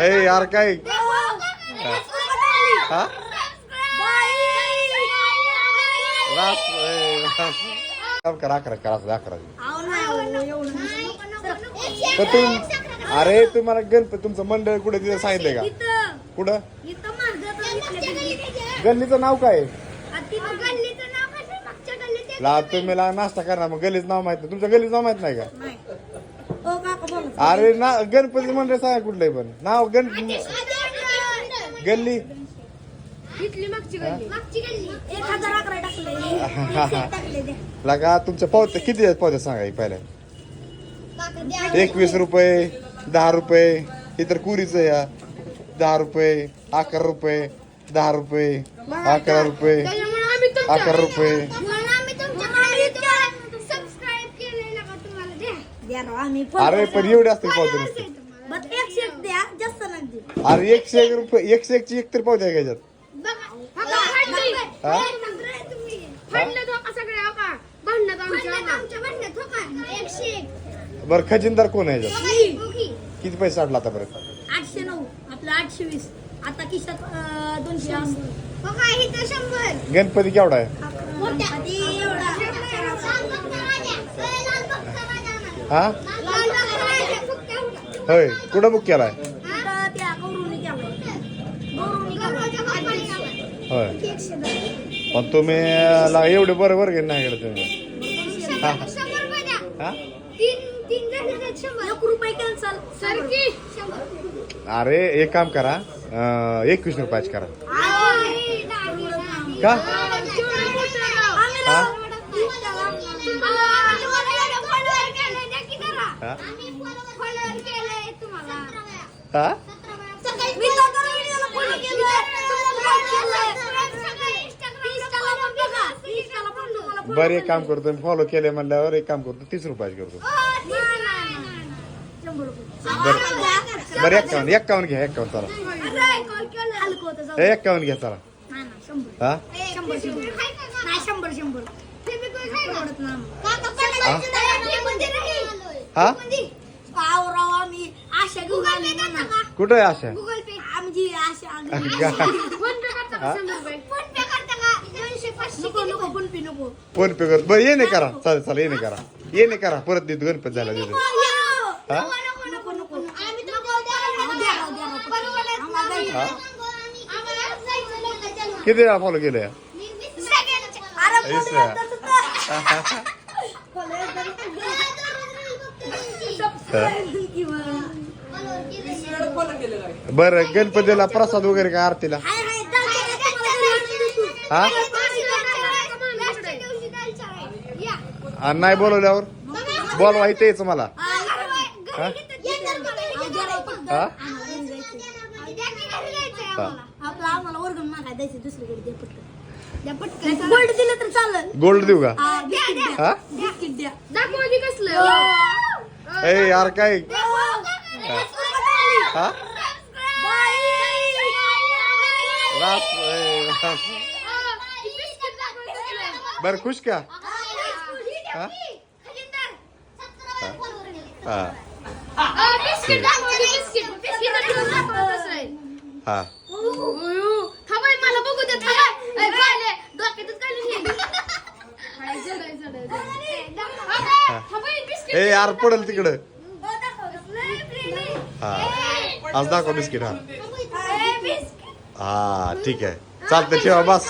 ए यार काय? हा? रास करा अकरा करा अकरा पण तुम्ही अरे तुम्हाला गणपती तुमचं मंडळ कुठे तिथे सांगितलंय का? कुठं? गल्लीचं नाव काय? आहे? ला तुम्ही ला नाश्ता करणार मग गल्लीचं नाव माहीत नाही. तुमच्या गल्लीचं नाव माहीत नाही का? अरे ना गणपती मंडळ सांगा कुठलंय पण. नाव गण गल्ली. लागा तुमच्या पावत्या किती आहेत पावत्या सांगा हे पहिल्या? एकवीस रुपये दहा रुपये इतर कुरीचं या. दहा रुपये अकरा रुपये दहा रुपये अकरा रुपये अकरा रुपये. द्या राव आम्ही अरे पण एवढे असतील पावते नसते बस एकशे एक द्या जास्त नाही देऊ अरे एकशे एक रुपये एकशे एकची एक तरी पावत्या घ्यायच्यात. हा? बरं खजिनदार कोण आहे किती पैसे साठला आतापर्यंत आठशे नऊ आपलं आठशे वीस. आता किशात अं, दोनशे. गणपती केवढा आहे? एवढा. हा? होय कुठं बुक केलाय. होय. पण तुम्ही ला एवढे बरं बरं घेऊन नाही गेलं तुम्ही. हा. एक रुपये कॅन्सल अरे एक काम करा एकवीस रुपयाची करा. का हा? हा? हा मी तर गौरवनीला follow केलंय. तुम्हाला follow केलंय. Insta ला पण बघा. Insta ला पण बरं एक काम करतो. मी फॉलो केले म्हणल्यावर एक काम करतो. तीस रुपयाची करतो. शंभर. बरं. बरं एक्कावन्न एक्कावन्न घ्या एक्कावन्न चला. एक्कावन्न घ्या चला. नाही, नाही, शंभर. हा? राव आम्ही आशा. कुठं आहे पे? नको नको फोन पे नको. फोन पे कर. बरं ये नाही करा. चालेल चालेल ये नाही करा. ये नाही करा. परत देतो गणपती झाला देतो. हा? नको नको आम्ही तर. हा? किती वेळा फॉलो केलं या अरे बरं गणपतीला प्रसाद वगैरे काय आरतीला. हा? नाही बोलवल्यावर? बोलवा इथे यायचं मला. हा? हा? हा. गोल्ड दिलं तर चालेल. गोल्ड देऊ का? ए यार काय हा रास. बरं खुश का हा हा हा मला बघू दे थांबा ए, पाहिले, डोक्यातच घालून ये. हाय, जडाय, जडाय, जडाय. हा, थांबा, हे यार पडल तिकडं. हा. आज दाखव बिस्किट हा. हा ठीक आहे. चालतं ठेवा बस.